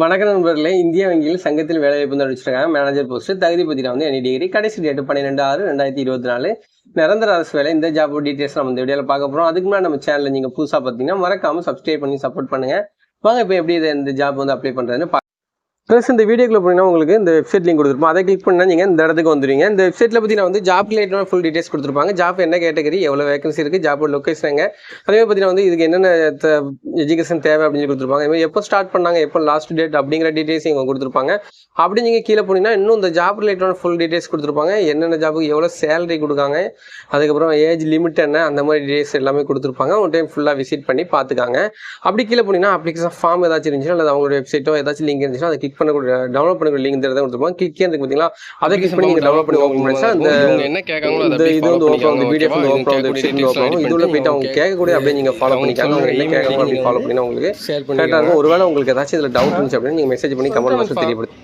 வணக்க நண்பர்களே. இந்திய வங்கியில் சங்கத்தில் வேலைவாய்ப்பு வந்து அடிச்சிருக்காங்க மேனேஜர் போஸ்ட் தகுதி பத்தியில் வந்து எனி டிகிரி கடைசி டேட் பன்னிரெண்டு ஆறு ரெண்டாயிரத்தி இருபத்தி நாலு. நிரந்தர அரசு வேலை இந்த ஜாப் டீட்டெயில்ஸ் நம்ம இந்த வீடியோவில் பார்க்க போகிறோம் அதுக்கு முன்னாடி நம்ம சேனலில் நீங்கள் புதுசாக பார்த்தீங்கன்னா மறக்காமல் சப்ஸ்கிரைப் பண்ணி சப்போர்ட் பண்ணுங்க. வாங்க இப்போ எப்படி இதை இந்த ஜாப் வந்து அப்ளை பண்ணுறதுன்னு ப்ளஸ் இந்த வீடியோக்குள்ள போனீங்கன்னா உங்களுக்கு இந்த வெப்சைட் லிங்க் கொடுத்துருப்போம். அதை கிளிக் பண்ணால் நீங்கள் இந்த இடத்துக்கு வந்துடுவீங்க இந்த வெப்சைட்டில் பார்த்தீங்கன்னா வந்து ஜாப் ரிலேட்டடான ஃபுல் டீடைல்ஸ் கொடுத்துருப்பாங்க. ஜாப் என்ன கேட்டகரி எவ்வளோ வேகன்சி இருக்குது ஜாப்போட லொக்கேஷன் அதே மாதிரி பார்த்தீங்கன்னா வந்து இதுக்கு என்னென்ன எஜுகேஷன் தேவை அப்படின்னு சொல்லி கொடுத்துருப்பாங்க. இது மாதிரி எப்போ ஸ்டார்ட் பண்ணாங்க எப்போ லாஸ்ட் டேட் அப்படிங்கிற டீடைல்ஸ் இவங்க கொடுத்துருப்பாங்க. அப்படி நீங்கள் கீழே போனீங்கன்னா இன்னும் இந்த ஜாப் ரிலேட்டடான ஃபுல் டீடைல்ஸ் கொடுத்துருப்பாங்க. என்னென்ன ஜாபுக்கு எவ்வளோ சேலரி கொடுக்காங்க அதுக்கப்புறம் ஏஜ் லிமிட் என்ன அந்த மாதிரி டீட்டெயில்ஸ் எல்லாமே கொடுத்துருப்பாங்க. ஒன் டைம் ஃபுல்லாக விசிட் பண்ணி பார்த்துக்காங்க. அப்படி கீழே போனீங்கன்னா அப்ளிகேஷன் ஃபார்ம் ஏதாச்சும் இருந்துச்சுன்னா அல்லது அவங்களோட வெப்சைட்டோ ஏதாச்சும் லிங்க் இருந்துச்சுன்னா அதை கிளிக் பண்ணக்கூடிய டவுன்லோட் பண்ணக்கூடிய லிங்க் இந்த கொடுத்துருப்பாங்க கிளிக் இருக்கு பார்த்தீங்களா அதை கிளிக் பண்ணி நீங்கள் டவுன்லோட் பண்ணி ஓப்பன் பண்ணிச்சா அந்த என்ன கேட்காங்களோ இந்த இது வந்து ஓப்பன் வந்து பிடிஎஃப் வந்து? ஓப்பன் இவங்க வெப்சைட் ஓப்பன் details இதுல போயிட்டு அவங்க கேட்கக்கூடிய அப்படியே நீங்கள் ஃபாலோ பண்ணிக்காங்க அவங்க என்ன கேட்கணும் அப்படி ஃபாலோ பண்ணினா உங்களுக்கு கரெக்டாக இருக்கும் ஒருவேளை உங்களுக்கு ஏதாச்சும் இதில் டவுட் இருந்துச்சு அப்படின்னு நீங்கள் மெசேஜ் பண்ணி கமெண்ட் பாக்ஸில் தெரியப்படுத்து.